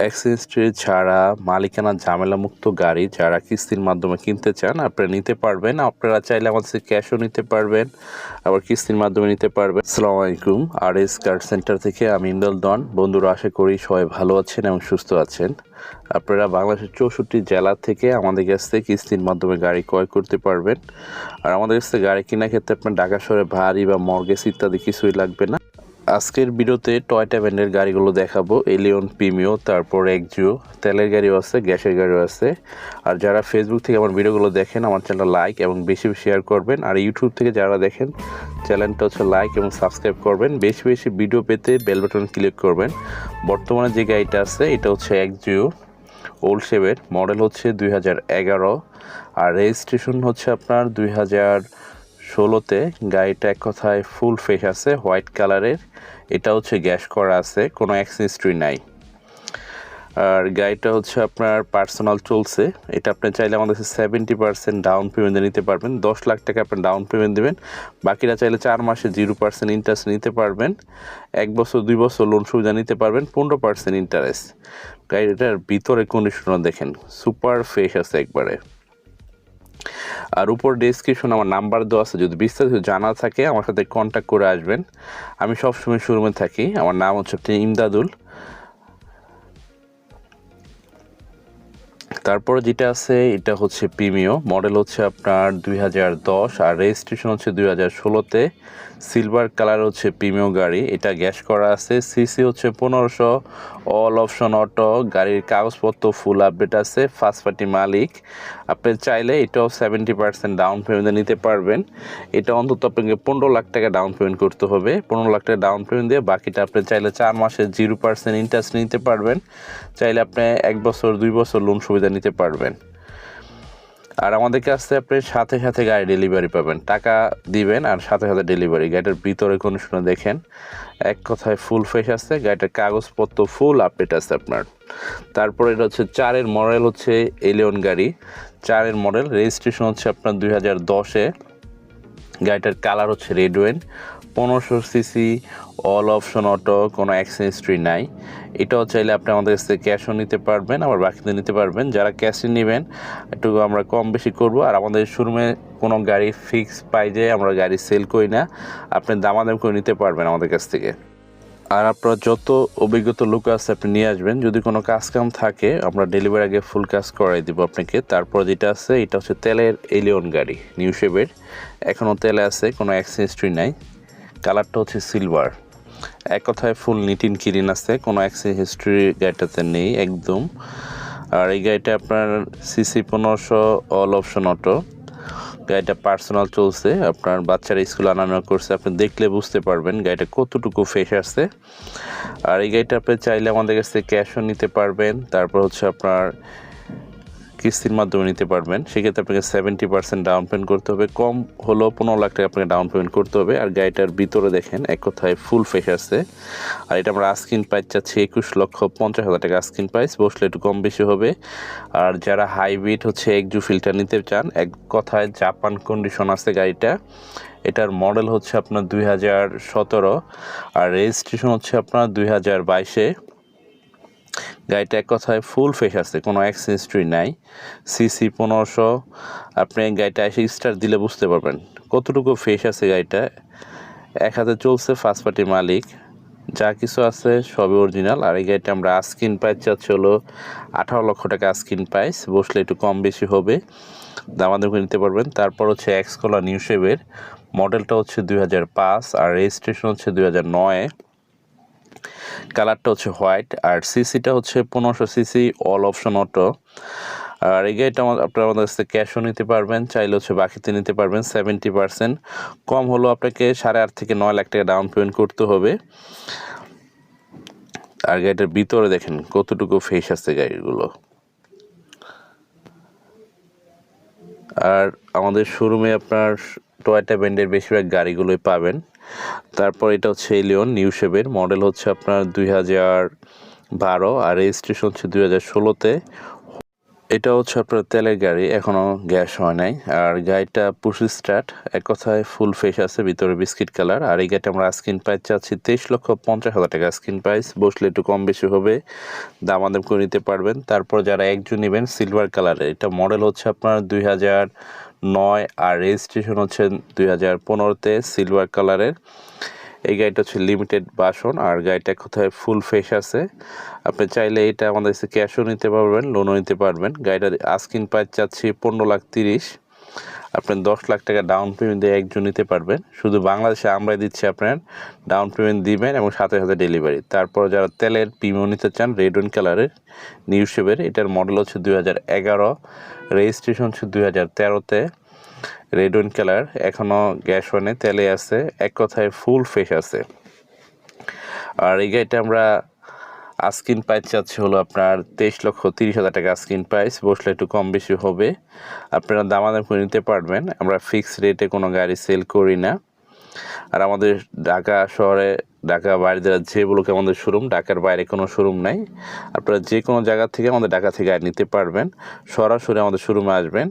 Accessory ছাড়া মালিকানা ঝামেলামুক্ত গাড়ি যারা কিস্তির মাধ্যমে কিনতে চান, আপনারা নিতে পারবেন। আপনারা চাইলে আমাদের ক্যাশও নিতে পারবেন, আবার কিস্তির মাধ্যমে নিতে পারবেন। আসসালামু আলাইকুম আর এস কার সেন্টার থেকে আমি ইন্দল দন বন্ধুরা, আশা করি সবাই ভালো আছেন এবং সুস্থ আছেন। আপনারা বাংলাদেশের চৌষট্টি জেলা থেকে আমাদের কাছ থেকে কিস্তির মাধ্যমে গাড়ি ক্রয় করতে পারবেন। আর আমাদের কাছ থেকে গাড়ি কেনার ক্ষেত্রে আপনার ঢাকা শহরে ভারী বা মর্গেজ ইত্যাদি কিছুই লাগবে না। আজকের ভিডিওতে টয়টা ব্র্যান্ডের গাড়িগুলো দেখাবো এলিয়ন প্রিমিও তারপর একজিও তেলের গাড়িও আছে, গ্যাসের গাড়িও আছে। আর যারা ফেসবুক থেকে আমার ভিডিওগুলো দেখেন, আমার চ্যানেলটা লাইক এবং বেশি বেশি শেয়ার করবেন। আর ইউটিউব থেকে যারা দেখেন চ্যানেলটা হচ্ছে লাইক এবং সাবস্ক্রাইব করবেন। বেশি বেশি ভিডিও পেতে বেল বাটন ক্লিক করবেন। বর্তমানে যে গাড়িটা আছে, এটা হচ্ছে একজিও ওল্ড শেপের মডেল হচ্ছে দুই হাজার এগারো। আর রেজিস্ট্রেশন হচ্ছে আপনার দুই হাজার ষোলোতে গাড়িটা এক কথায় ফুল ফেস আছে হোয়াইট কালারের এটা হচ্ছে গ্যাস করা আছে, কোনো অ্যাক্সেসরি নাই। আর গাড়িটা হচ্ছে আপনার পার্সোনাল চলছে। এটা আপনি চাইলে আমাদের সেভেন্টি পার্সেন্ট ডাউন পেমেন্টে নিতে পারবেন। দশ লাখ টাকা আপনি ডাউন পেমেন্ট দেবেন। বাকিরা চাইলে চার মাসে জিরো পার্সেন্ট ইন্টারেস্ট নিতে পারবেন। এক বছর, দুই বছর লোন সুবিধা নিতে পারবেন, পনেরো পার্সেন্ট ইন্টারেস্ট গাড়িটার ভিতরে কন্ডিশনার দেখেন সুপার ফ্রেশ আছে একবারে। আর উপর ডিসক্রিপশন আমার নাম্বার দেওয়া আছে, যদি বিস্তারিত জানা থাকে, আমার সাথে কন্ট্যাক্ট করে আসবেন। আমি সবসময় শোরুমে থাকি। আমার নাম হচ্ছে ইমদাদুল। তারপরে যেটা আছে, এটা হচ্ছে প্রিমিও মডেল হচ্ছে আপনার দুই হাজার দশ আর রেজিস্ট্রেশন হচ্ছে দুই হাজার ষোলোতে। সিলভার কালার হচ্ছে প্রিমিও গাড়ি। এটা গ্যাস করা আছে। সিসি হচ্ছে পনেরোশো। অল অপশন অটো গাড়ির কাগজপত্র ফুল আপডেট আছে। ফার্স্ট পার্টি মালিক। আপনি চাইলে এটাও সেভেন্টি পার্সেন্ট ডাউন পেমেন্টে নিতে পারবেন। এটা অন্তত আপনাকে পনেরো লাখ টাকা ডাউন পেমেন্ট করতে হবে। পনেরো লাখ টাকা ডাউন পেমেন্ট দিয়ে বাকিটা আপনি চাইলে চার মাসে জিরো পার্সেন্ট ইন্টারেস্ট নিতে পারবেন। চাইলে আপনি এক বছর, দুই বছর লোন সুবিধা নিতে পারবেন। আর আমাদের কাছ আপনি সাথে সাথে গাড়ি ডেলিভারি পাবেন। টাকা দিবেন আর সাথে সাথে ডেলিভারি গাড়িটার ভিতরে কোনো কন্ডিশনে দেখেন, এক কথায় ফুল ফ্রেশ আছে। গাড়িটার কাগজপত্র ফুল আপডেট আছে আপনার। তারপরে এটা হচ্ছে চারের মডেল হচ্ছে এলিয়ন গাড়ি। চারের মডেল রেজিস্ট্রেশন হচ্ছে আপনার দুই হাজার দশে। গাড়িটার কালার হচ্ছে রেড ওয়েন পনেরোশো সিসি অল অপশন অটো কোনো অ্যাক্সেসরি নাই। এটাও চাইলে আপনি আমাদের কাছ থেকে ক্যাশও নিতে পারবেন, আবার বাকিতে নিতে পারবেন। যারা ক্যাশে নেবেন, একটু আমরা কম বেশি করব। আর আমাদের শোরুমে কোনো গাড়ি ফিক্স পাই যে আমরা গাড়ি সেল করি না, আপনি দামাদাম করে নিতে পারবেন আমাদের কাছ থেকে। আর আপনার যত অভিজ্ঞতা লোক আছে, আপনি নিয়ে আসবেন। যদি কোনো কাজ কাম থাকে, আমরা ডেলিভারি আগে ফুল কাজ করাই দিব আপনাকে। তারপর যেটা আছে, এটা হচ্ছে তেলের এলিয়ন গাড়ি নিউ শেপের এখনও তেলে আছে, কোনো অ্যাক্সেসরি নাই। কালারটা হচ্ছে সিলভার। এক কথায় ফুল নিটিন কিরিন আছে, কোনো অ্যাক্সেস হিস্ট্রি গাড়িটাতে নেই একদম। আর এই গাড়িটা আপনার সিসি পনেরোশো অল অপশন অটো গাড়িটা পার্সোনাল চলছে, আপনার বাচ্চারা স্কুল আনানো করছে আপনি দেখলে বুঝতে পারবেন গাড়িটা কতটুকু ফ্রেশ আছে। আর এই গাড়িটা আপনি চাইলে আমাদের কাছ থেকে ক্যাশও নিতে পারবেন, তারপর হচ্ছে আপনার কিস্তির মাধ্যমে নিতে পারবেন। সেক্ষেত্রে আপনাকে সেভেন্টি পার্সেন্ট ডাউন পেমেন্ট করতে হবে। কম হলেও পনেরো লাখ টাকা আপনাকে ডাউন পেমেন্ট করতে হবে। আর গাড়িটার ভিতরে দেখেন, এক কথায় ফুল ফ্রেশ আছে। আর এটা আমরা আস্কিন প্রাইস চাচ্ছি একুশ লক্ষ পঞ্চাশ হাজার টাকা আস্কিন প্রাইস বসলে একটু কম বেশি হবে। আর যারা হাইব্রিড হচ্ছে একজু ফিল্টার নিতে চান, এক কথায় জাপান কন্ডিশন আছে গাড়িটা। এটার মডেল হচ্ছে আপনার দুই হাজার সতেরো। আর রেজিস্ট্রেশন হচ্ছে আপনার দুই হাজার বাইশে। গাড়িটা এক কথায় ফুল ফেস আছে, কোনো অ্যাক্সেসরি নাই। সিসি পনেরোশো, আপনি গাড়িটা এসে স্টার দিলে বুঝতে পারবেন কতটুকু ফেস আছে গাড়িটা। এক হাতে চলছে ফার্স্ট পার্টি মালিক, যা কিছু আছে সবই অরিজিনাল আর এই গাড়িটা আমরা আস্কিন প্রাইস চাচ্ছি হলো আঠারো লক্ষ টাকা আস্কিন প্রাইস বসলে একটু কম বেশি হবে দামাদাম করে নিতে পারবেন। তারপর হচ্ছে এক্স কলা নিউ শেপের মডেলটা হচ্ছে দুই হাজার পাঁচ আর রেজিস্ট্রেশন হচ্ছে দুই হাজার নয়। কালারটা হচ্ছে হোয়াইট আর সিসিটা হচ্ছে পনেরোশো সিসি, অল অপশন অটো। আর এই গাড়িটা আপনারা আমাদের কাছ ক্যাশও নিতে পারবেন, চাইলে হচ্ছে বাকিতে নিতে পারবেন সেভেন্টি পার্সেন্ট কম হলেও আপনাকে সাড়ে আট থেকে নয় লাখ টাকা ডাউন পেমেন্ট করতে হবে। আর গাড়িটার ভিতরে দেখেন কতটুকু ফেস আছে গাড়িগুলো। আর আমাদের শোরুমে আপনার টয়টা ব্র্যান্ডের বেশিরভাগ গাড়িগুলোই পাবেন। তারপর এটা হচ্ছে এলিয়ন নিউ শেপের মডেল হচ্ছে আপনার দুই হাজার বারো আর রেজিস্ট্রেশন হচ্ছে দুই হাজার ষোলোতে। এটা হচ্ছে আপনার তেলের গাড়ি, এখনও গ্যাস হয় নাই। আর গাড়িটা পুশ স্টার্ট এক কথায় ফুল ফেস আছে, ভিতরে বিস্কিট কালার আর এই গাড়িটা আমরা স্ক্রিন প্রাইস চাচ্ছি তেইশ লক্ষ পঞ্চাশ হাজার টাকা স্ক্রিন প্রাইস বসলে একটু কম বেশি হবে, দাম আদাম করে নিতে পারবেন। তারপর যারা একজন নেবেন সিলভার কালারের এটা মডেল হচ্ছে আপনার দুই হাজার নয় আর রেজিস্ট্রেশন হচ্ছে দুই হাজার পনেরোতে সিলভার কালারের এই গাড়িটা হচ্ছে লিমিটেড বাসন আর গাড়িটা কোথায় ফুল ফ্রেশ আছে। আপনি চাইলে এটা আমাদের কাছে ক্যাশও নিতে পারবেন লোনও নিতে পারবেন। গাড়িটার আস্কিন প্রাইস চাচ্ছি পনেরো লাখ তিরিশ। আপনি দশ লাখ টাকা ডাউন পেমেন্ট দিয়ে একজন নিতে পারবেন। শুধু বাংলাদেশে আমরাই দিচ্ছি আপনার ডাউন পেমেন্ট দিবেন এবং সাথে সাথে ডেলিভারি তারপর যারা তেলের প্রিমিয়াম নিতে চান রেড ওয়ান কালারের নিউ শেপের এটার মডেল হচ্ছে দুই হাজার এগারো। রেজিস্ট্রেশন হচ্ছে দুই হাজার তেরোতে। রেড ওয়াইন কালার এখনও গ্যাস ওয়ানে তেলে আছে, এক কথায় ফুল ফ্রেশ আছে। আর এই গাড়িটা আমরা আস্কিন প্রাইস চাচ্ছি হলো আপনার তেইশ লক্ষ তিরিশ হাজার টাকা আস্কিন প্রাইস বসলে একটু কম বেশি হবে। আপনারা দামাদাম করে নিতে পারবেন, আমরা ফিক্সড রেটে কোনো গাড়ি সেল করি না। আর আমাদের ঢাকা শহরে, ঢাকা বাইরে যারা যেগুলোকে আমাদের শোরুম ঢাকার বাইরে কোনো শোরুম নাই। আপনারা যে কোনো জায়গা থেকে আমাদের ঢাকা থেকে গাড়ি নিতে পারবেন। সরাসরি আমাদের শোরুমে আসবেন।